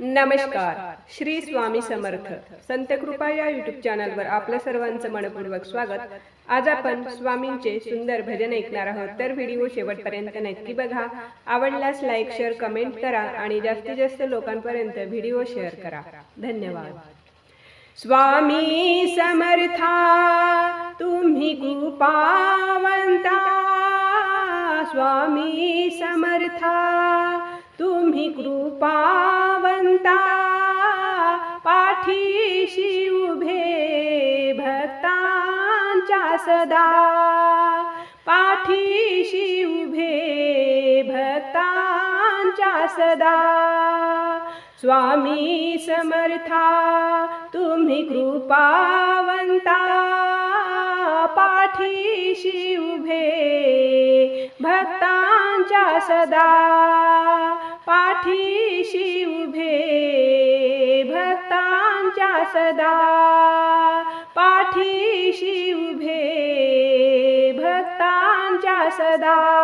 नमस्कार. श्री स्वामी समर्थ. संत कृपा या युट्यूब चॅनलवर आपलं सर्वांचं मनपूर्वक स्वागत. आज आपण स्वामींचे सुंदर भजन ऐकणार आहोत. तर व्हिडिओ शेवटपर्यंत नक्की बघा. आवडल्यास लाईक शेअर कमेंट करा आणि जास्तीत जास्त लोकांपर्यंत व्हिडिओ शेअर करा. धन्यवाद. स्वामी समर्था तुम्ही कृपावंता. स्वामी समर्था तुम्ही कृपावंता पाठीशी उभे भक्तांच्या सदा. पाठीशी उभे भक्तांच्या सदा. स्वामी समर्था तुम्ही कृपावंता पाठीशी उभे भक्तांच्या सदा. पाठीशी उभे भक्तांच्या सदा. पाठीशी उभे भक्तांच्या सदा.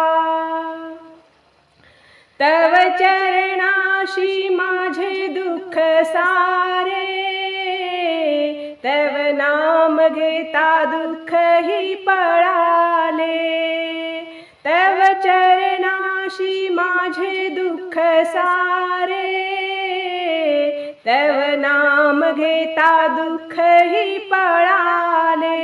तव चरणाशी माझे दुःख सारे. तव नाम घेता दुःख ही पळाले. चरणाशी माझे दुःख सारे. तव नाम घेता दुःख ही पळाले.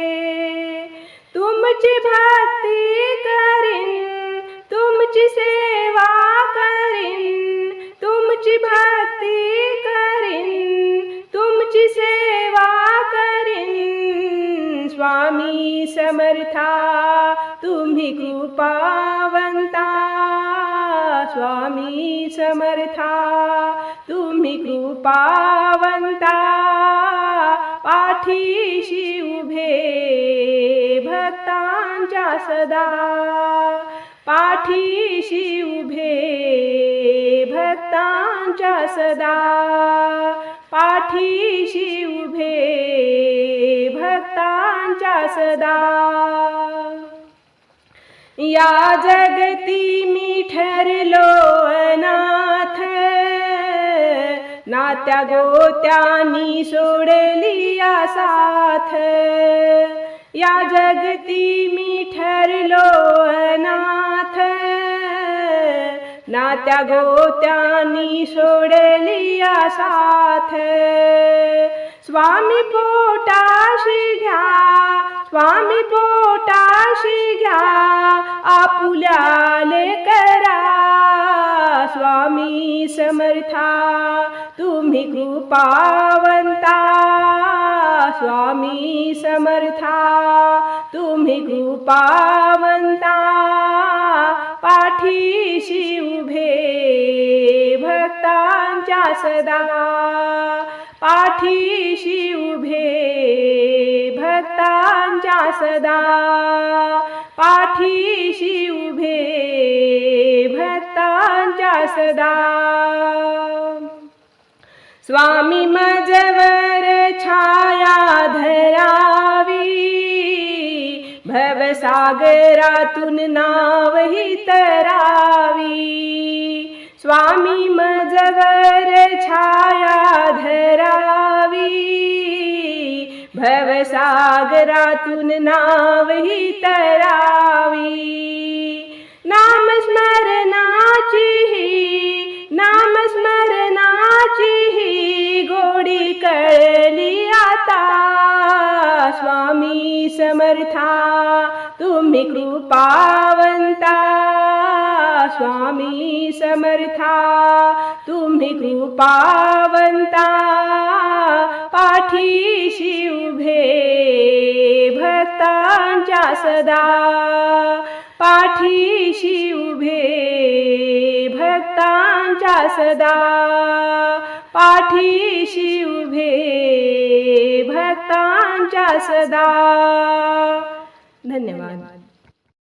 तुमची भक्ती करीन तुमची सेवा करीन तुमची भक्ती करीन तुमची सेवा करीन. स्वामी समर्था तुम्ही कृपावन स्वामी समर्था तुम्ही कृपावंता पाठीशी उभे भक्तांच्या सदा पाठीशी उभे भक्तांच्या सदा पाठीशी उभे भक्तांच्या सदा. या जगती मी ठरलो अनाथ. नात्या गोत्यानी सोडली या साथ. या जगती मी ठरलो अनाथ. नात्या गोत्यानी सोडली या साथ. स्वामी पोटाशी घ्या स्वामी पोटाशी घ्या आपुल्या करा स्वामी समर्था तुम्ही कृपावंता स्वामी समर्था तुम्ही कृपावंता पाठीशी उभे भक्तांच्या सदा पाठीशी उभे भक्तांच्या सदा. पाठीशी उभे भक्तांच्या सदा. स्वामी मजवर छाया धरावी. भवसागरातून नाव ही तरावी. स्वामी मजवर छाया धरावी भवसागरातून नाव ही तरावी. नामस्मरणाची ही नामस्मरणाची ही गोडी कळली आता. स्वामी समर्था तुम्ही कृपा स्वामी समर्था तुम्ही कृपावंता पाठीशी उभे भक्तांच्या सदा पाठीशी उभे भक्तांच्या सदा पाठीशी उभे भक्तांच्या सदा. धन्यवाद.